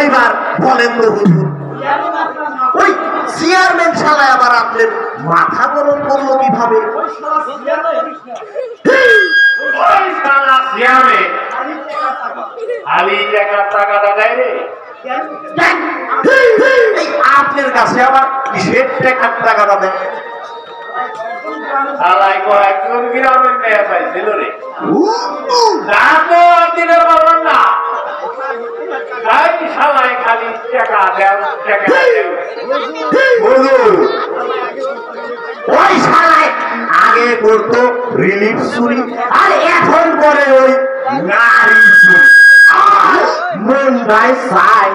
এইবার বলেন তো হুজুর। ওই চেয়ারম্যান আবার আপনার মাথা গরম করল কীভাবে? আপনার কাছে আবার কিসের টাকার টাকাটা দেয়? কয়েকজন গ্রামের মেয়ে পাইছিল রে উ, উ, যা তো দিনের বললাম না তাই শালাই খালি টাকা দেও টাকা দেও হুজুর ওই শালায় আগে করতো রিলিফ চুরি আর এখন করে ওই নারী চুরি মন রায় চাই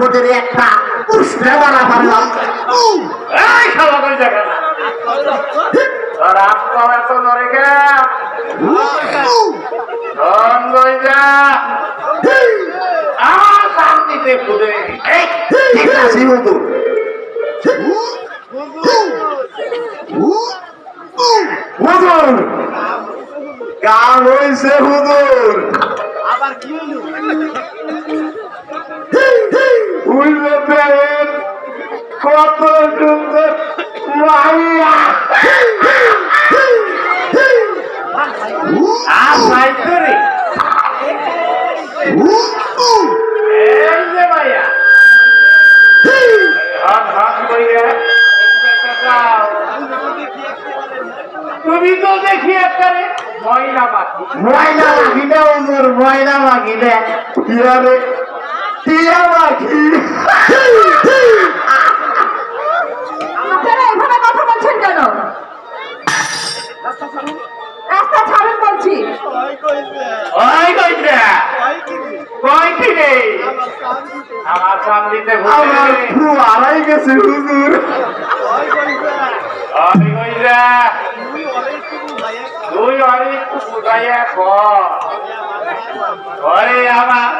ভোটের একটা উষ্ণে বানা পারলাম এই শালা কই দেখা না ঠিক আছে হুজুর। হুজুর। কাম হয়েছে হুজুর বুঝতে পেরেন কত সুন্দর মাইয়া আর পাইছো রে এই যে ভাইয়া হট হট কইরে যাও। তুমি তো দেখি একবারে ময়না মাখিলে হুজুর ময়না মাখিলে ইয়ারে টিয়া মাখি আপনারা এভাবে কথা বলছেন কেন? রাস্তা ছাড়ুন। বলছি। ওই কইছে কই কি রে? আমার সামলিতে আমার আড়াই গেছে। হুজুর। ওই কইছে তুই অনেক বুঝাইয়া কর। আমার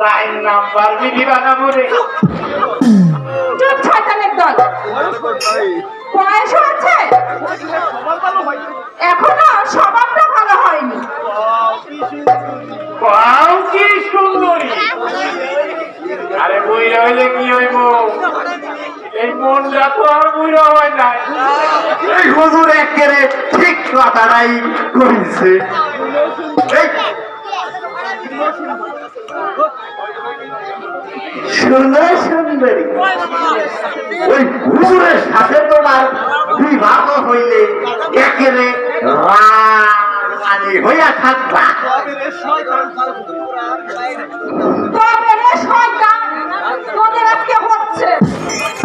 টাইম নাম্বার বিধি বানাবো রে। চুপ, শয়তানের দল। বয়স হচ্ছে এখনও এই মনটা তো আর বইরা হয় নাই। এই হুজুর একেরে ঠিক কথাটাই কইছে। এই, সুন্দর সুন্দরী ওই হুজুরের সাথে তোমার বিবাহ হইলে একেরে রানী হইয়া থাকবা। তবে রে শয়তান তোদের আজকে হচ্ছে।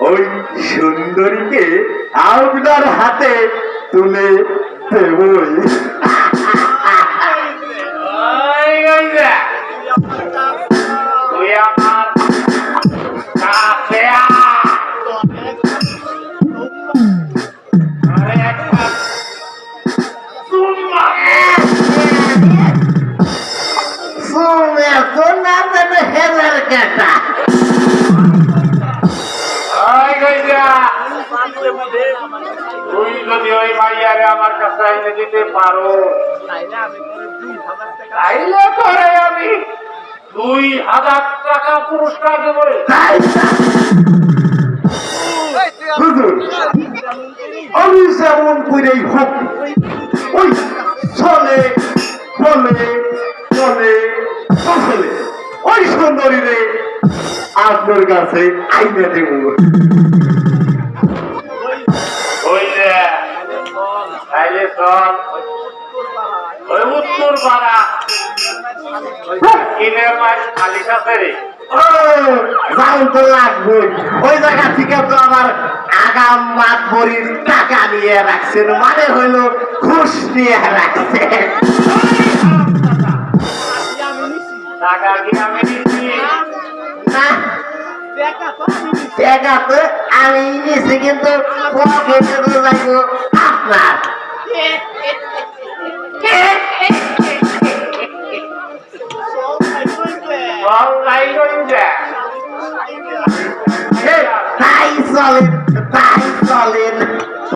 ওই সুন্দরীকে আপনার হাতে তুলে দেবই। যদি ওই মাইয়ারে আমার কাছে এনে দিতে পারো। তাইলে পরে আমি দুই হাজার টাকা পুরস্কার দেবো তাই আমি যেমন করেই হোক ওই চলে বলে চলে ফসলে ওই সুন্দরী রে আপনার কাছে আইনে দেব। উত্তর কিনের মাছ খালি কাছে রে ও তো লাগবে ওই জায়গা থেকে তো আমার আগাম মাত বড়ির টাকা নিয়ে রাখছেন মানে হইল ঘুষ নিয়ে রাখছে টাকা কি আমি দিচ্ছি টাকা তো আমি নিয়েছি কিন্তু পকেটে তো লাগবো আপনার